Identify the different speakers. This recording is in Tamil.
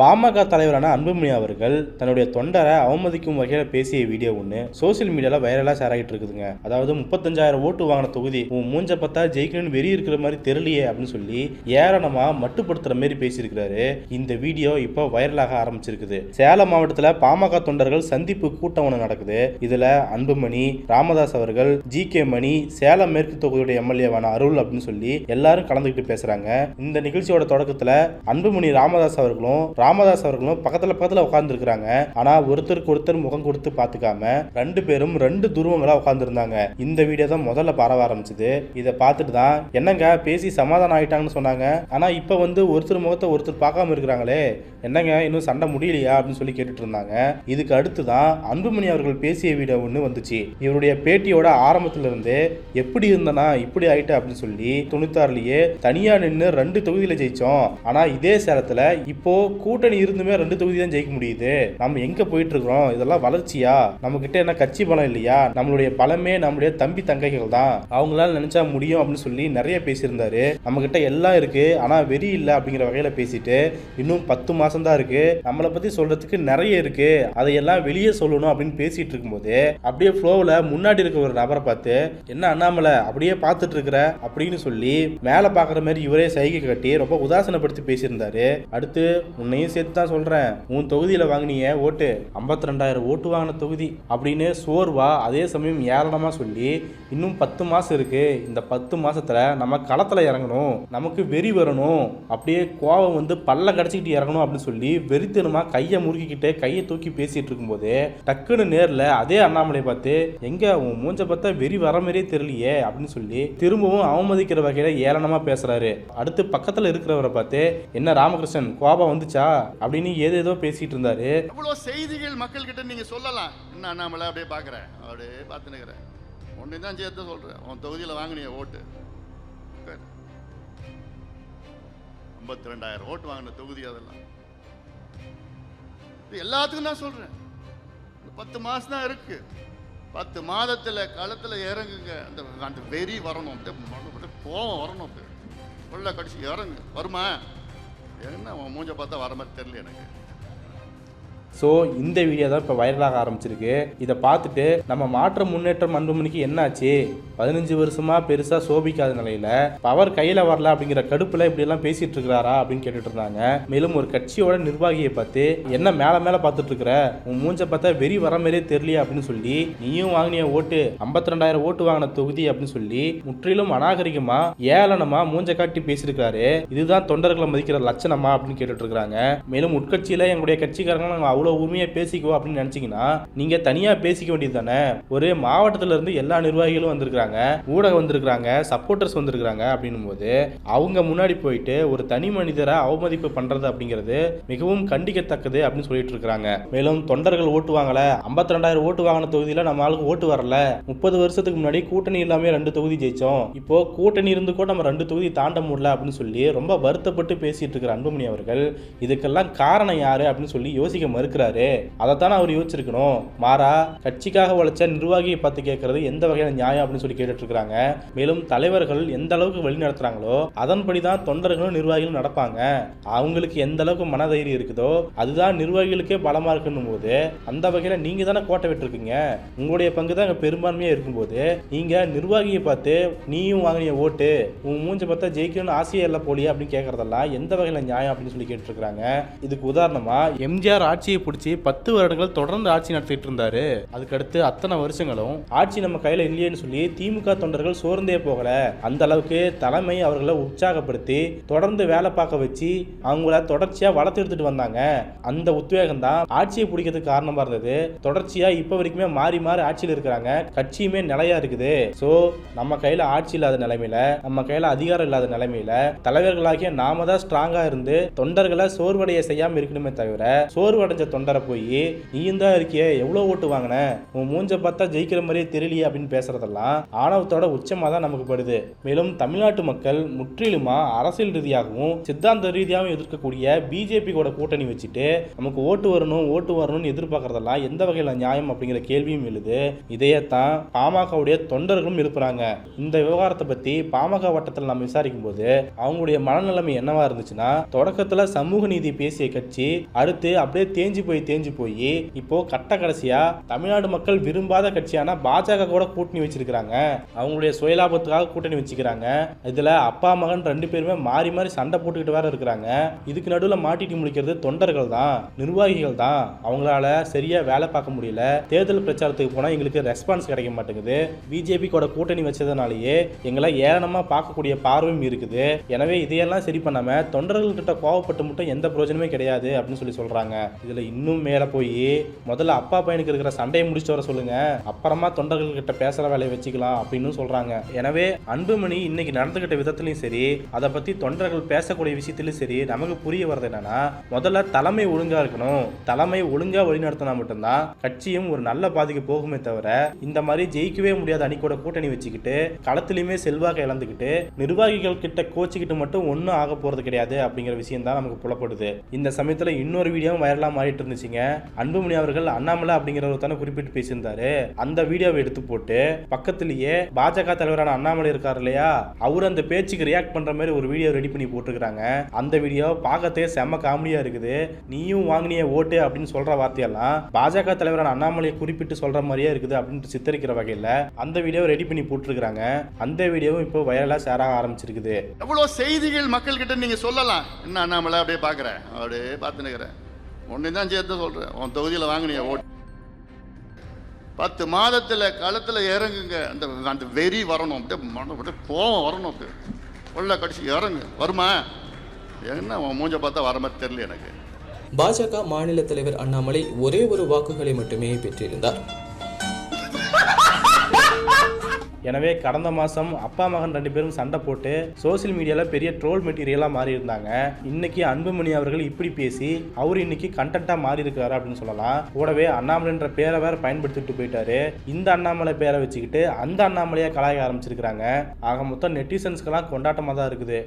Speaker 1: பாமக தலைவரான அன்புமணி அவர்கள் தன்னுடைய தொண்டரை அவமதிக்கும் வகையில் பேசிய வீடியோ ஒன்று சோசியல் மீடியாவில் வைரலாக ஷேர் ஆகிட்டு இருக்குதுங்க. அதாவது முப்பத்தஞ்சாயிரம் ஓட்டு வாங்கின தொகுதி உன் மூஞ்ச பார்த்தா ஜெயிக்கணும்னு வெறி இருக்கிற மாதிரி தெரியலையே அப்படின்னு சொல்லி ஏராளமாக மட்டுப்படுத்துற மாதிரி பேசியிருக்கிறாரு. இந்த வீடியோ இப்போ வைரலாக ஆரம்பிச்சிருக்குது. சேலம் மாவட்டத்தில் பாமக தொண்டர்கள் சந்திப்பு கூட்டம் ஒன்று நடக்குது. இதுல அன்புமணி ராமதாஸ் அவர்கள் ஜி கே மணி சேலம் மேற்கு தொகுதியுடைய எம்எல்ஏவான அருள் அப்படின்னு சொல்லி எல்லாரும் கலந்துக்கிட்டு பேசுறாங்க. இந்த நிகழ்ச்சியோட தொடக்கத்துல அன்புமணி ராமதாஸ் அவர்களும் ராமதாஸ் அவர்களும் பக்கத்துல பக்கத்துல உட்கார்ந்து ஆனால் ஆனா ஒருத்தருக்கு ஒருத்தர் முகம் கொடுத்து பாத்துக்காம ரெண்டு பேரும் ரெண்டு துருவங்களா உட்காந்துருந்தாங்க இந்த வீடியோ தான் முதல்ல பரவ ஆரம்பிச்சது. இதை பார்த்துட்டு தான் என்னங்க பேசி சமாதானம் ஆயிட்டாங்கன்னு சொன்னாங்க. ஆனா இப்ப வந்து ஒருத்தர் முகத்தை ஒருத்தர் பார்க்காம இருக்கிறாங்களே என்னங்க இன்னும் சண்டை முடியலையா அப்படின்னு சொல்லி கேட்டுட்டு இருந்தாங்க. இதுக்கு அடுத்து தான் அன்புமணி அவர்கள் பேசிய வீடியோ ஒன்று வந்துச்சு. இவருடைய பேட்டியோட ஆரம்பத்துல இருந்து எப்படி இருந்தனா இப்படி ஆயிட்ட அப்படின்னு சொல்லி தொண்ணூத்தாறுலயே தனியா நின்று ரெண்டு தொகுதியில ஜெயிச்சோம். ஆனா இதே சேலத்துல இப்போ கூட்டணி இருந்துமே ரெண்டு தொகுதி தான் ஜெயிக்க முடியுது. நம்ம எங்க போயிட்டு இருக்கிறோம் இதெல்லாம் வளர்ச்சியா? நம்ம கிட்ட என்ன கட்சி பலம் இல்லையா? நம்மளுடைய பலமே நம்மளுடைய தம்பி தங்கைகள் தான். அவங்களால நினைச்சா முடியும் அப்படின்னு சொல்லி நிறைய பேசியிருந்தாரு. நம்ம கிட்ட எல்லாம் இருக்கு. ஆனா வெறி இல்லை அப்படிங்கிற வகையில பேசிட்டு இன்னும் பத்து மாசம் தான் இருக்கு. நம்மளை பத்தி சொல்றதுக்கு நிறைய இருக்கு. அதையெல்லாம் வெளியே சொல்லணும் அப்படின்னு பேசிட்டு இருக்கும்போது அப்படியே ஃப்ளோவில் முன்னாடி இருக்க ஒரு நபரை பார்த்து என்ன அண்ணாமலை அப்படியே பார்த்துட்டு இருக்கிற? அப்படின்னு சொல்லி மேலே பார்க்குற மாதிரி இவரே சைகை கட்டி ரொம்ப உதாசனப்படுத்தி பேசியிருந்தாரு. அடுத்து உன்னை உன்னையும் சேர்த்து தான் சொல்கிறேன் உன் தொகுதியில் வாங்கினிய ஓட்டு. ஐம்பத்தி ரெண்டாயிரம் ஓட்டு வாங்கின தொகுதி. அப்படின்னு சோர்வா அதே சமயம் ஏளனமாக சொல்லி இன்னும் பத்து மாதம் இருக்குது இந்த பத்து மாதத்தில் நம்ம களத்தில் இறங்கணும். நமக்கு வெறி வரணும். அப்படியே கோவம் வந்து பல்ல கிடச்சிக்கிட்டு இறங்கணும். அப்படின்னு சொல்லி வெறித்தனமாக கையை முறுக்கிக்கிட்டு கையை தூக்கி பேசிகிட்டு இருக்கும்போது டக்குன்னு நேரில் அதே அண்ணாமலை பார்த்து எங்கே உன் மூஞ்ச பார்த்தா வெறி வர மாதிரியே தெரியலையே. அப்படின்னு சொல்லி திரும்பவும் அவமதிக்கிற வகையில் ஏளனமாக பேசுகிறாரு அடுத்து பக்கத்தில் இருக்கிறவரை பார்த்து என்ன ராமகிருஷ்ணன் கோபம் வந்துச்சா? அப்படின்னு ஏதேதோ பேசிட்டு இருந்தாரு.
Speaker 2: இவ்வளோ செய்திகள் மக்கள் கிட்ட நீங்க சொல்லலாம்? என்ன அண்ணாமலை அப்படியே பாக்குறேன் அப்படியே பார்த்து நிற்கிறேன் ஒன்று தான் சேர்த்து சொல்கிறேன் உன் தொகுதியில் வாங்கினிய ஓட்டு. ஐம்பத்தி ரெண்டாயிரம் ஓட்டு வாங்கின தொகுதி அதெல்லாம். இது எல்லாத்துக்கும் தான் சொல்கிறேன் பத்து மாதம் தான் இருக்கு. பத்து மாதத்தில் களத்தில் இறங்குங்க. அந்த அந்த வெறி வரணும். அப்படியே கோவம் வரணும். அப்படியே. உள்ள கடிச்சு இறங்கு. வருமா? என்ன உன் மூஞ்ச பார்த்தா வர மாதிரி தெரியல எனக்கு.
Speaker 1: ஸோ இந்த வீடியோ தான் இப்போ வைரலாக ஆரம்பிச்சிருக்கு. இதை பார்த்துட்டு நம்ம மாற்ற முன்னேற்றம் அன்புமணிக்கு என்னாச்சு? பதினஞ்சு வருஷமா பெருசாக சோபிக்காத நிலையில பவர் கையில் வரல அப்படிங்கிற கடுப்பில் இப்படியெல்லாம் பேசிட்டு இருக்கிறாரா அப்படின்னு கேட்டுட்டு இருந்தாங்க. மேலும் ஒரு கட்சியோட நிர்வாகியை பார்த்து என்ன மேலே மேலே பார்த்துட்டு இருக்கிற? உன் மூஞ்ச பார்த்தா வெறி வர மாதிரியே தெரியலையே அப்படின்னு சொல்லி நீயும் வாங்கினிய ஓட்டு ஐம்பத்தி ரெண்டாயிரம் ஓட்டு வாங்கின தொகுதி அப்படின்னு சொல்லி முற்றிலும் அநாகரிகமா ஏளனமா மூஞ்ச காட்டி பேசியிருக்காரு இதுதான் தொண்டர்களை மதிக்கிற லட்சணமா அப்படின்னு கேட்டுட்டு இருக்காங்க மேலும் உட்கட்சியில எங்களுடைய கட்சிக்காரங்க அவ்வளோ உரிமையாக பேசிக்குவோம் அப்படின்னு நினச்சிங்கன்னா நீங்கள் தனியாக பேசிக்க வேண்டியது தானே? ஒரு மாவட்டத்தில் இருந்து எல்லா நிர்வாகிகளும் வந்திருக்கிறாங்க ஊடகம் வந்திருக்கிறாங்க சப்போர்ட்டர்ஸ் வந்திருக்கிறாங்க அப்படின்னும் போது அவங்க முன்னாடி போயிட்டு ஒரு தனி மனிதரை அவமதிப்பு பண்ணுறது அப்படிங்கிறது மிகவும் கண்டிக்கத்தக்கது அப்படின்னு சொல்லிட்டு இருக்கிறாங்க. மேலும் தொண்டர்கள் ஓட்டு வாங்கல ஐம்பத்தி ரெண்டாயிரம் ஓட்டு வாங்கின தொகுதியில் நம்ம ஆளுக்கு ஓட்டு வரல. முப்பது வருஷத்துக்கு முன்னாடி கூட்டணி இல்லாமல் ரெண்டு தொகுதி ஜெயிச்சோம். இப்போ கூட்டணி இருந்து கூட நம்ம ரெண்டு தொகுதி தாண்ட முடியல அப்படின்னு சொல்லி ரொம்ப வருத்தப்பட்டு பேசிட்டு இருக்கிற அன்புமணி அவர்கள் இதுக்கெல்லாம் காரணம் யாரு அப்படின்னு சொல்லி யோசிக்க இருக்கிறாரு. அதைத்தானே அவர் யோசிச்சிருக்கணும். மாறா கட்சிக்காக உழைச்ச நிர்வாகியை பார்த்து கேட்கறது எந்த வகையான நியாயம் அப்படின்னு சொல்லி கேட்டுட்டு இருக்காங்க மேலும் தலைவர்கள் எந்த அளவுக்கு வழி நடத்துறாங்களோ அதன்படி தான் தொண்டர்களும் நிர்வாகிகளும் நடப்பாங்க. அவங்களுக்கு எந்த அளவுக்கு மனதைரியம் இருக்குதோ அதுதான் நிர்வாகிகளுக்கே பலமா இருக்குன்னும் போது அந்த வகையில நீங்க தானே கோட்டை விட்டுருக்கீங்க. உங்களுடைய பங்கு தான் பெரும்பான்மையா இருக்கும்போது நீங்க நிர்வாகியை பார்த்து நீயும் வாங்கினிய ஓட்டு உன் மூஞ்ச பார்த்தா ஜெயிக்கணும்னு ஆசையா இல்லை போலியா அப்படின்னு கேட்கறதெல்லாம் எந்த வகையில நியாயம் அப்படின்னு சொல்லி கேட்டுருக்காங்க இதுக்கு உதாரணமா எம்ஜிஆர் ஆட்சியை பிடிச்சி பத்து வருடங்கள் தொடர்ந்து ஆட்சி நடத்திட்டு இருந்தாரு. அதுக்கடுத்து அத்தனை வருஷங்களும் ஆட்சி நம்ம கையில இல்லையேன்னு சொல்லி திமுக தொண்டர்கள் சோர்ந்தே போகல. அந்த அளவுக்கு தலைமை அவர்களை உற்சாகப்படுத்தி தொடர்ந்து வேலை பார்க்க வச்சு அவங்கள தொடர்ச்சியா வளர்த்து எடுத்துட்டு வந்தாங்க. அந்த உத்வேகம் தான் ஆட்சியை பிடிக்கிறதுக்கு காரணமா இருந்தது. தொடர்ச்சியா இப்ப வரைக்குமே மாறி மாறி ஆட்சியில் இருக்கிறாங்க. கட்சியுமே நிலையா இருக்குது. சோ நம்ம கையில ஆட்சி இல்லாத நிலைமையில நம்ம கையில அதிகாரம் இல்லாத நிலைமையில தலைவர்களாகிய நாம தான் ஸ்ட்ராங்கா இருந்து தொண்டர்களை சோர்வடைய செய்யாம இருக்கணுமே தவிர சோர்வடைஞ்ச தொண்டரை போய் நீயும் தான் இருக்கியே எவ்வளோ ஓட்டு வாங்கின? உன் மூஞ்ச பார்த்தா ஜெயிக்கிற மாதிரியே தெரியலையே அப்படின்னு பேசுறதெல்லாம் ஆணவத்தோட உச்சமாக தான் நமக்கு படுது. மேலும் தமிழ்நாட்டு மக்கள் முற்றிலுமா அரசியல் ரீதியாகவும் சித்தாந்த ரீதியாகவும் எதிர்க்கக்கூடிய பிஜேபி கூட கூட்டணி வச்சுட்டு நமக்கு ஓட்டு வரணும் ஓட்டு வரணும்னு எதிர்பார்க்கறதெல்லாம் எந்த வகையில் நியாயம்? அப்படிங்கிற கேள்வியும் எழுது. இதையத்தான் பாமகவுடைய தொண்டர்களும் எழுப்புறாங்க. இந்த விவகாரத்தை பற்றி பாமக வட்டத்தில் நம்ம விசாரிக்கும் போது அவங்களுடைய மனநிலைமை என்னவா இருந்துச்சுன்னா தொடக்கத்துல சமூக நீதி பேசிய கட்சி அடுத்து அப்படியே தேஞ்சு போய் தேஞ்சு போய் இப்போ கட்ட கடைசியா தமிழ்நாடு மக்கள் விரும்பாத கட்சியான பாஜக கூட கூட்டணி வச்சிருக்கிறாங்க. அவங்களுடைய சுயலாபத்துக்காக கூட்டணி வச்சுக்கிறாங்க இதுல அப்பா மகன் ரெண்டு பேருமே மாறி மாறி சண்டை போட்டுக்கிட்டு வேற இருக்கிறாங்க. இதுக்கு நடுவில் மாட்டிட்டு முடிக்கிறது தொண்டர்கள் தான் நிர்வாகிகள் தான். அவங்களால சரியா வேலை பார்க்க முடியல. தேர்தல் பிரச்சாரத்துக்கு போனா எங்களுக்கு ரெஸ்பான்ஸ் கிடைக்க மாட்டேங்குது. பிஜேபி கூட கூட்டணி வச்சதுனாலயே எங்களை ஏளனமா பார்க்கக்கூடிய பார்வையும் இருக்குது. எனவே இதையெல்லாம் சரி பண்ணாம தொண்டர்கள் கிட்ட கோவப்பட்டு மட்டும் எந்த பிரயோஜனமே கிடையாது அப்படின்னு சொல்லி சொல்றாங்க. இதுல இன்னும் மேலே போய் முதல்ல அப்பா பையனுக்கு இருக்கிற சண்டையை முடிச்சுட்டு வர சொல்லுங்க. அப்புறமா தொண்டர்கள் கிட்ட பேசுற வேலையை வச்சுக்கலாம் அப்படின்னு சொல்றாங்க. எனவே அன்புமணி இன்னைக்கு நடந்துகிட்ட விதத்திலையும் சரி அதை பத்தி தொண்டர்கள் பேசக்கூடிய விஷயத்திலும் சரி நமக்கு புரிய வர்றது என்னன்னா முதல்ல தலைமை ஒழுங்கா இருக்கணும். தலைமை ஒழுங்கா வழிநடத்தினா மட்டும்தான் கட்சியும் ஒரு நல்ல பாதைக்கு போகுமே தவிர இந்த மாதிரி ஜெயிக்கவே முடியாத அணி கூட கூட்டணி வச்சுக்கிட்டு களத்திலையுமே செல்வாக்கை இழந்துக்கிட்டு நிர்வாகிகள் கிட்ட கோச்சிக்கிட்டு மட்டும் ஒன்றும் ஆக போறது கிடையாது அப்படிங்கிற விஷயம் தான் நமக்கு புலப்படுது. இந்த சமயத்தில் இன்னொரு வீடியோவும் வைரலாக மாறிட்டு இருந்துச்சுங்க அன்புமணி அவர்கள் அண்ணாமலை அப்படிங்கிறவர் தானே குறிப்பிட்டு பேசியிருந்தாரு. அந்த வீடியோவை எடுத்து போட்டு பக்கத்திலேயே பாஜக தலைவரான அண்ணாமலை இருக்கார் இல்லையா? அவர் அந்த பேச்சுக்கு ரியாக்ட் பண்ற மாதிரி ஒரு வீடியோ ரெடி பண்ணி போட்டிருக்காங்க அந்த வீடியோ பார்க்கத்தே செம்ம காமெடியா இருக்குது. நீயும் வாங்கினிய ஓட்டு அப்படின்னு சொல்ற வார்த்தையெல்லாம் பாஜக தலைவரான அண்ணாமலையை குறிப்பிட்டு சொல்ற மாதிரியே இருக்குது அப்படின்ட்டு சித்தரிக்கிற வகையில அந்த வீடியோவை ரெடி பண்ணி போட்டிருக்காங்க அந்த வீடியோவும் இப்போ வைரலா ஷேர் ஆக ஆரம்பிச்சிருக்குது.
Speaker 2: எவ்வளோ செய்திகள் மக்கள் கிட்ட நீங்க சொல்லலாம்? என்ன அண்ணாமலை அப்படியே பாக்குறேன் அப்படியே பார்த்துன்னுக்கிறேன். ஒன்று தான் சேர்த்து சொல்கிறேன் உன் தொகுதியில் வாங்கினியா ஓட்டு. பத்து மாதத்தில் களத்தில் இறங்குங்க. அந்த அந்த வெறி வரணும். அப்படியே மன அப்படியே கோவம் வரணும் அப்படியே உள்ள கடிச்சு இறங்கு. வருமா? என்ன உன் மூஞ்ச பார்த்தா வர மாதிரி தெரியல எனக்கு.
Speaker 3: பாஜக மாநில தலைவர் அண்ணாமலை ஒரே ஒரு வாக்குகளை மட்டுமே பெற்றிருந்தார்.
Speaker 1: எனவே கடந்த மாதம் அப்பா மகன் ரெண்டு பேரும் சண்டை போட்டு சோஷியல் மீடியாவில் பெரிய ட்ரோல் மெட்டீரியலாக மாறி இருந்தாங்க இன்னைக்கு அன்புமணி அவர்கள் இப்படி பேசி அவர் இன்னைக்கு கண்டென்ட்டாக மாறி இருக்காரு அப்படின்னு சொல்லலாம். கூடவே அண்ணாமலைன்ற பேரை வேற பயன்படுத்திட்டு போயிட்டாரு. இந்த அண்ணாமலை பேரை வச்சுக்கிட்டு அந்த அண்ணாமலையை கலாய ஆரம்பிச்சிருக்கிறாங்க. ஆக மொத்தம் நெட்டிசன்ஸ்க்கெல்லாம் கொண்டாட்டமாக தான் இருக்குது.